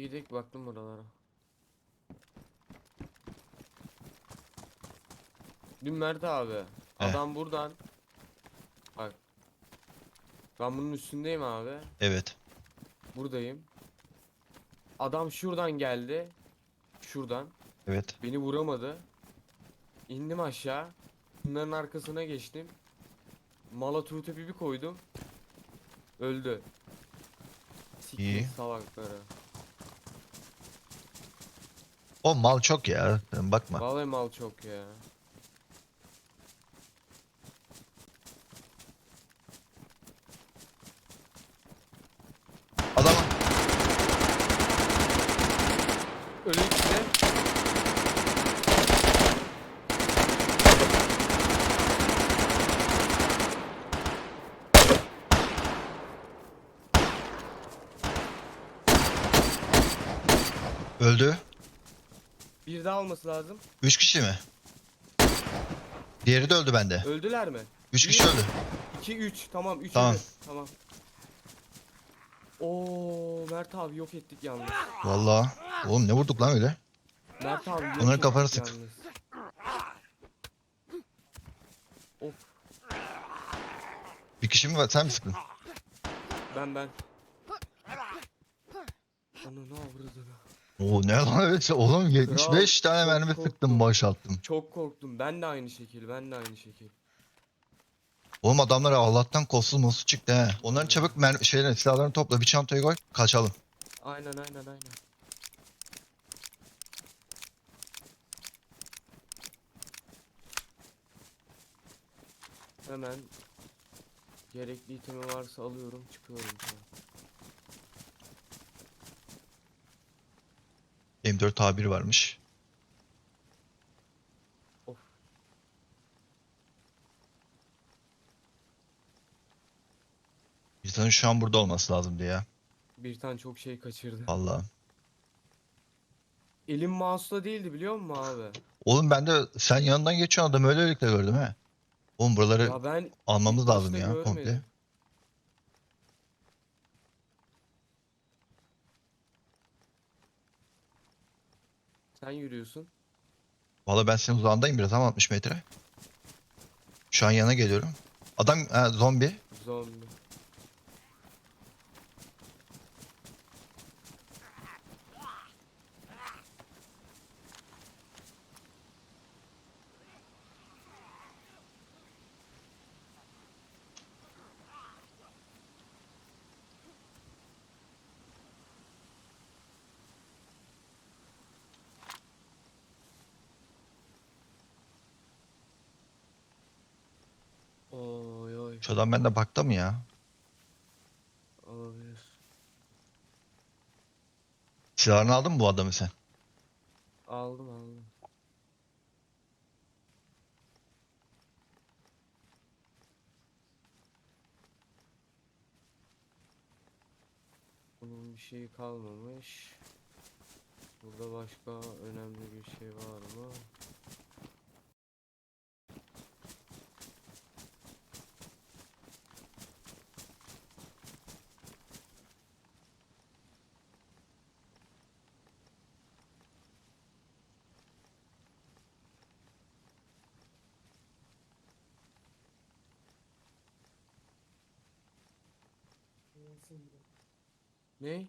Hadi gidelim baktım buralara. Dün Mert abi. Adam buradan. Bak. Ben bunun üstündeyim abi. Evet. Buradayım. Adam şuradan geldi. Şuradan. Evet. Beni vuramadı. İndim aşağı. Bunların arkasına geçtim. Mala tuğtepi bir koydum. Öldü. Siktir İyi. salakları. O mal çok ya. Bakma. Vallahi mal çok ya. Adam Ölü ikisi. öldü. Bir daha olması lazım. Üç kişi mi? Diğeri de öldü bende. Öldüler mi? Üç kişi Bir- öldü. 2 3 tamam 3 Tamam. Tamam. Oo Mert abi yok ettik yalnız. Vallahi. Oğlum ne vurduk lan öyle? Mert abi yok Onların ettik kafanı sık. yalnız. Of Bir kişi mi var? Sen mi sıktın? ben ben. Ana ne avradını. Oo ne lan öyle? Oğlum 75 tane çok mermi korktum. sıktım boşalttım. Çok korktum. Ben de aynı şekil. Ben de aynı şekil. Oğlum adamlar Allah'tan kolsuz musuz çıktı he. Onların çabuk mermi şeylerini silahlarını topla bir çantaya koy kaçalım. Aynen aynen aynen. Hemen gerekli itemi varsa alıyorum çıkıyorum şu an. M4 tabiri varmış. Of. İnsanın şu an burada olması lazımdı ya. Bir tane çok şey kaçırdı. Vallahi. Elim mouse'la değildi biliyor musun abi? Oğlum ben de sen yanından geçiyorsun adamı öyle öyle gördüm he. Oğlum buraları Ya ben almamız lazım ya görmedim. komple. Sen yürüyorsun. Vallahi ben senin uzağındayım biraz ama 60 metre. Şu an yana geliyorum. Adam ha, zombi. Zombi. Şu adam bende bakta mı ya? olabilir. Silahını aldın mı bu adamı sen? Aldım aldım. Bunun bir şeyi kalmamış. Burada başka önemli bir şey var mı? Ne?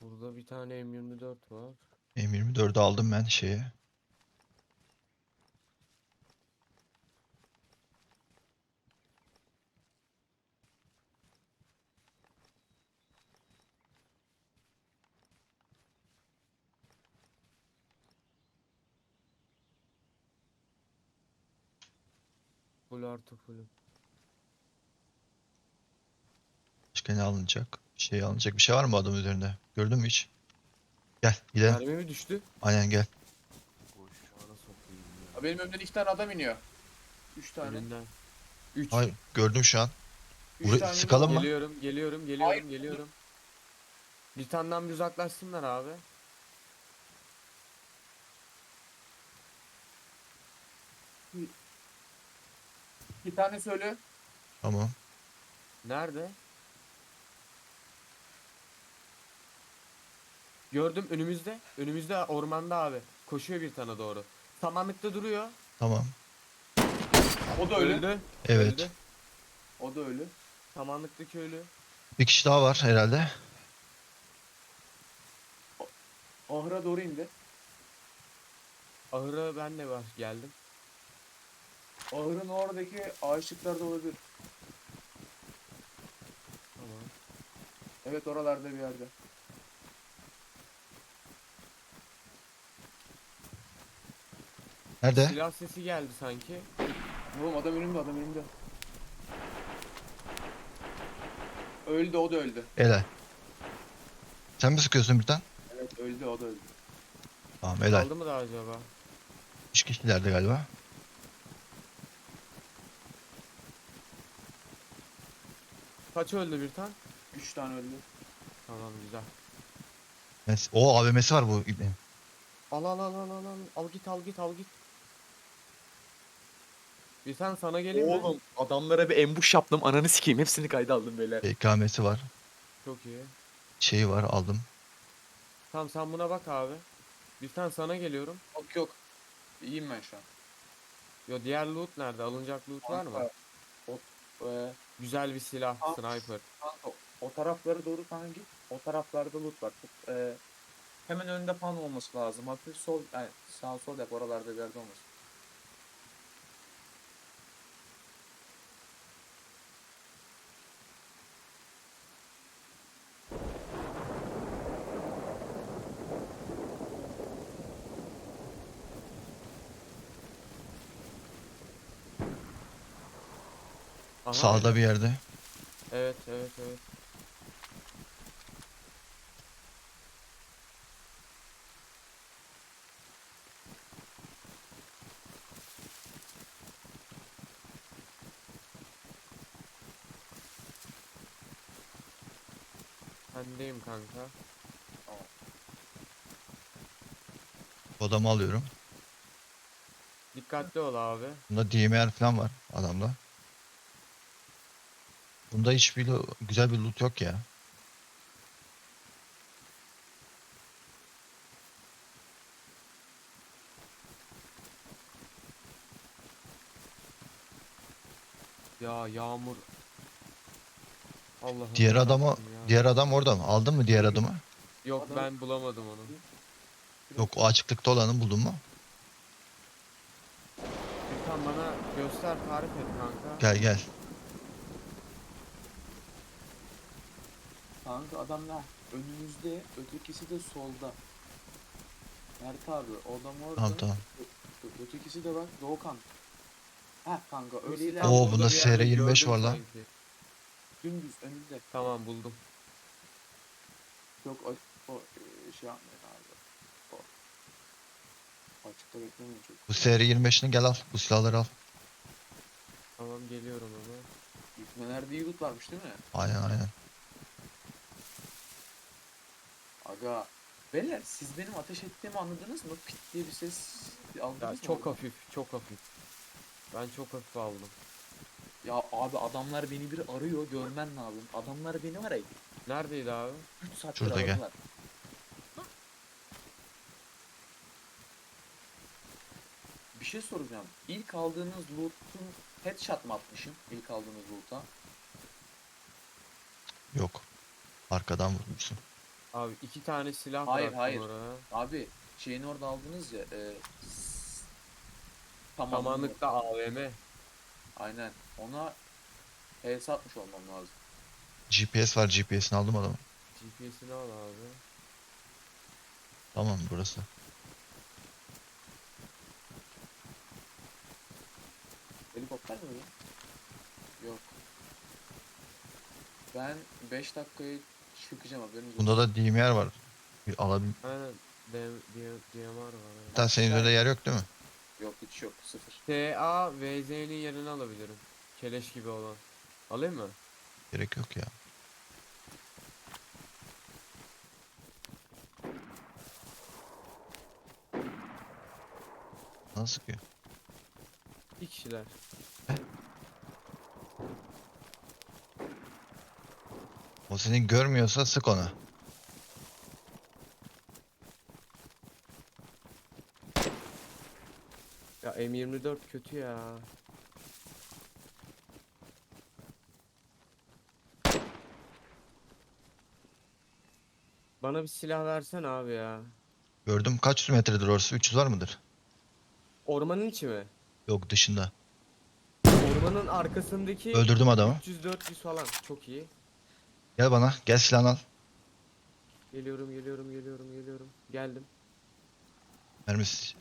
Burada bir tane M24 var. M24'ü aldım ben şeye. Full artı full. Başka ne alınacak? Bir şey alınacak bir şey var mı bu adamın üzerinde? Gördün mü hiç? Gel gidelim. Mermi mi düştü? Aynen gel. Abi Benim önümden iki tane adam iniyor. Üç tane. Önünden. 3 Hayır gördüm şu an. Üç Buraya tane sıkalım mı? Geliyorum, geliyorum, geliyorum, Hayır. geliyorum. Bir taneden bir uzaklaşsınlar abi. Bir tane söyle. Tamam. Nerede? Gördüm önümüzde. Önümüzde ormanda abi. Koşuyor bir tane doğru. Samanlıkta duruyor. Tamam. O da öyle. Öldü. Evet. Öldü. O da öyle. Samanlıktaki ölü. Bir kişi daha var herhalde. Ahıra doğru indi. Ahıra ben de var geldim. Ahırın oradaki ağaçlıklarda olabilir. Tamam. Evet oralarda bir yerde. Nerede? Silah sesi geldi sanki. Oğlum adam önümde adam önümde. Öldü o da öldü. Helal. Sen mi sıkıyorsun birden? Evet öldü o da öldü. Tamam helal. Kaldı mı da acaba? 3 kişilerde galiba. Kaç öldü bir tane? Üç tane öldü. Tamam güzel. Mes- O AVM'si var bu ibnenin. Al al al al al al. Al git al git al git. Bir tane sana geleyim mi? Oğlum adamlara bir embush yaptım ananı sikeyim hepsini kayda aldım böyle. BKM'si var. Çok iyi. Şeyi var aldım. Tamam sen buna bak abi. Bir tane sana geliyorum. Yok yok. İyiyim ben şu an. Yo diğer loot nerede? Alınacak loot var mı? O, e, Güzel bir silah, Al. sniper. kanka, o taraflara doğru kanka git. O taraflarda loot var. E, hemen önünde fan olması lazım. Hafif sol, yani sağ sol yap oralarda bir yerde olmasın. Aha, Sağda bir yerde. Evet evet evet. Sendeyim kanka. Bu adamı alıyorum. Dikkatli ol abi. Bunda DMR falan var adamda. Bunda hiçbir lo- güzel bir loot yok ya. Ya yağmur. Allah'ım. Diğer adamı, yarabbim ya. diğer adam orada mı? Aldın mı diğer adamı? Yok Adam- ben bulamadım onu. Yok o açıklıkta olanı buldun mu? Lütfen bana göster tarif et kanka. Gel gel. Kanka adam ne? Önümüzde, ötekisi de solda. Mert abi, o adam orada. Tamam tamam. Ö- Ötekisi de bak, Doğukan. Heh kanka, öyle ilerle. Oo, bunda bir yerde SR25 gördüm var lan. sanki. Dümdüz önünde. Tamam buldum. Yok o, o e, şey yapmayın abi. O. Açıkta beklemeyin çok. Bu SR25'ini gel al. Bu silahları al. Tamam geliyorum ama. Yükmelerde iyi loot varmış değil mi? Aynen aynen. Aga. Beyler siz benim ateş ettiğimi anladınız mı? Pit diye bir ses aldınız Ya mı? çok orada? hafif, çok hafif. Ben çok hafif aldım. Ya abi adamlar beni bir arıyor görmen lazım. Adamlar beni ya Neredeydi abi? 3 saattir Şurada gel. Bir şey soracağım. İlk aldığınız loot'un headshot mı atmışım? İlk aldığınız loot'a. Yok. Arkadan vurmuşsun. Abi iki tane silah Hayır, bıraktım hayır. oraya. Abi şeyin orada aldınız ya. E, s- tamam. Samanlıkta AVM. Aynen. Ona el satmış olmam lazım. GPS var GPS'ini aldım adamı. GPS'ini al abi. Tamam burası. Helikopter mi? Yok. Ben 5 dakikaya çıkacağım haberiniz olsun. Bunda da DMR var. Bir alabil... Aynen. DM, DM, DMR var. evet. Zaten senin üzerinde yer yok değil mi? Yok hiç yok. Sıfır. TA VZ'nin yerini alabilirim. Keleş gibi olan. Alayım mı? Gerek yok ya. Nasıl sıkıyor? Bir kişiler. O seni görmüyorsa sık ona. Ya M24 kötü ya. Bana bir silah versen abi ya. Gördüm kaç metredir orası? 300 var mıdır? Ormanın içi mi? Yok dışında. Ormanın arkasındaki Öldürdüm adamı. 300-400 falan. Çok iyi. Gel bana. Gel silahını al. Geliyorum, geliyorum, geliyorum, geliyorum. Geldim. Mermisi.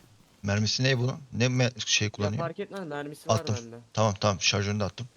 Mermisi ne bunun? Ne me- şey Ya kullanıyor? fark etmez mermisi var Attım. bende. Tamam tamam şarjörünü de attım.